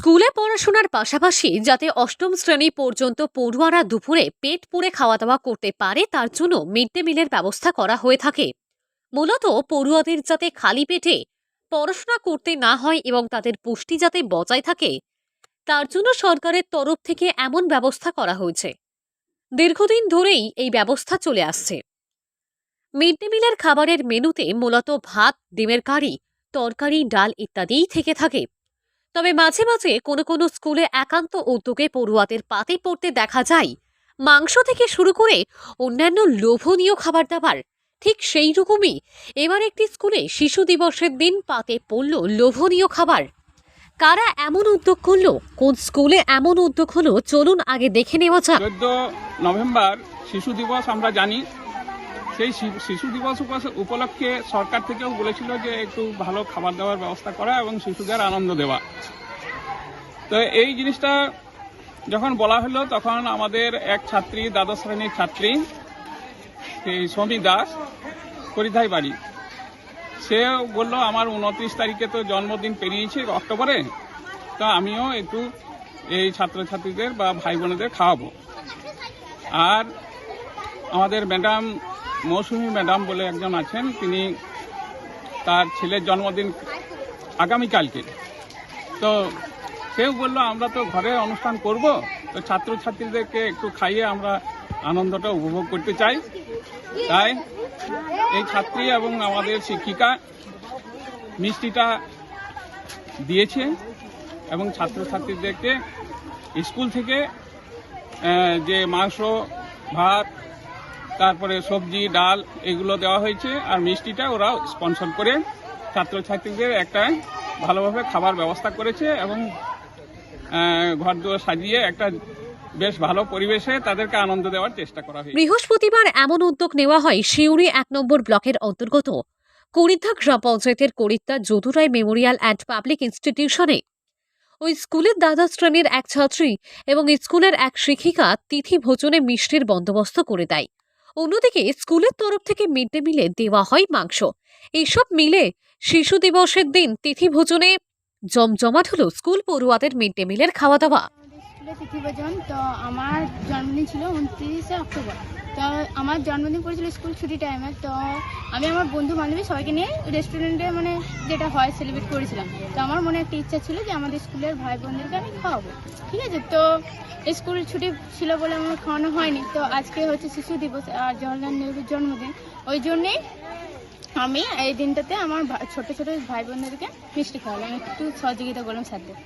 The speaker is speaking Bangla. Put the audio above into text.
স্কুলে পড়াশোনার পাশাপাশি যাতে অষ্টম শ্রেণি পর্যন্ত পড়ুয়ারা দুপুরে পেট পুড়ে খাওয়া দাওয়া করতে পারে, তার জন্য মিড ডে মিলের ব্যবস্থা করা হয়ে থাকে। মূলত পড়ুয়াদের যাতে খালি পেটে পড়াশোনা করতে না হয় এবং তাদের পুষ্টি যাতে বজায় থাকে, তার জন্য সরকারের তরফ থেকে এমন ব্যবস্থা করা হয়েছে। দীর্ঘদিন ধরেই এই ব্যবস্থা চলে আসছে। মিড ডে মিলের খাবারের মেনুতে মূলত ভাত, ডিমের কারি, তরকারি, ডাল ইত্যাদিই থেকে থাকে। তবে মাঝে মাঝে কোনো কোনো স্কুলে একান্ত উদ্যোগে পড়ুয়াদের পাতে পড়তে দেখা যায়। মাংস থেকে শুরু করে অন্যান্য লোভনীয় খাবার দাবার ঠিক সেই রকমই এবার একটি স্কুলে শিশু দিবসের দিন পাতে পড়ল লোভনীয় খাবার। কারা এমন উদ্যোগ করল? কোন স্কুলে এমন উদ্যোগ হলো? চলুন আগে দেখে নেওয়া যাক। চোদ্দ নভেম্বর শিশু দিবস আমরা জানি সেই শিশু দিবস উপলক্ষে সরকার থেকেও বলেছিল যে একটু ভালো খাবার দাবার ব্যবস্থা করা এবং শিশুদের আনন্দ দেওয়া। তো এই জিনিসটা যখন বলা হলো, তখন আমাদের এক ছাত্রী, দ্বাদশ শ্রেণির ছাত্রী, সেই সমী দাস, পরিধাই বাড়ি। সে বলল, আমার উনত্রিশ তারিখে তো জন্মদিন পেরিয়েছে অক্টোবরে, তো আমিও একটু এই ছাত্রছাত্রীদের বা ভাই বোনেদের খাওয়াবো। আর আমাদের ম্যাডাম মৌসুমী ম্যাডাম বলে একজন আছেন। তিনি তার ছেলের জন্মদিন আগামীকালকে তো সেও বলল, আমরা তো ঘরে অনুষ্ঠান করব। তো ছাত্রছাত্রীদেরকে একটু খাইয়ে আমরা আনন্দটা উপভোগ করতে চাই। তাই এই ছাত্রী এবং আমাদের শিক্ষিকা মিষ্টিটা দিয়েছে এবং ছাত্রছাত্রীদেরকে স্কুল থেকে যে মাংস, ভাত তারপরে সবজি, ডাল এগুলো দেওয়া হয়েছে, আর মিষ্টিটা ওরা স্পন্সর করে ছাত্রছাত্রীদের একটা ভালোভাবে খাবার ব্যবস্থা করেছে এবং ঘর দুয়ার সাজিয়ে একটা বেশ ভালো পরিবেশে তাদেরকে আনন্দ দেওয়ার চেষ্টা করা হয়েছে। বৃহস্পতিবার এমন উদ্যোগ নেওয়া হয় শিউরি এক নম্বর ব্লকের অন্তর্গত। করিদ্ধা গ্রাম পঞ্চায়েতের করিত্তা যদুরাই মেমোরিয়াল অ্যান্ড পাবলিক ইনস্টিটিউশনে। ওই স্কুলের দ্বাদশ শ্রেণির এক ছাত্রী এবং স্কুলের এক শিক্ষিকা তিথি ভোজনে মিষ্টির বন্দোবস্ত করে দেয়। অন্যদিকে স্কুলের তরফ থেকে মিড ডে মিলে দেওয়া হয় মাংস। এসব মিলে শিশু দিবসের দিন তিথি ভোজনে জমজমাট হলো স্কুল পড়ুয়াদের মিড ডে মিলের খাওয়া দাওয়া। তিথি ভোজন, তো আমার জন্মদিন ছিল উনত্রিশে অক্টোবর। তো আমার জন্মদিন পড়েছিল স্কুল ছুটি টাইমে তো আমি আমার বন্ধু বান্ধবী সবাইকে নিয়ে রেস্টুরেন্টে মানে যেটা হয় সেলিব্রেট করেছিলাম। তো আমার মনে একটা ইচ্ছা ছিল যে আমাদের স্কুলের ভাই বোনদেরকে আমি খাওয়াবো। ঠিক আছে? তো স্কুল ছুটি ছিল বলে আমার খাওয়ানো হয়নি। তো আজকে হচ্ছে শিশু দিবস আর জওয়াহরলাল নেহরুর জন্মদিন। ওই জন্যেই আমি এই দিনটাতে আমার ছোট ছোট ভাই বোনদেরকে মিষ্টি খাওয়ালাম। একটু সহযোগিতা করলাম স্যারদের।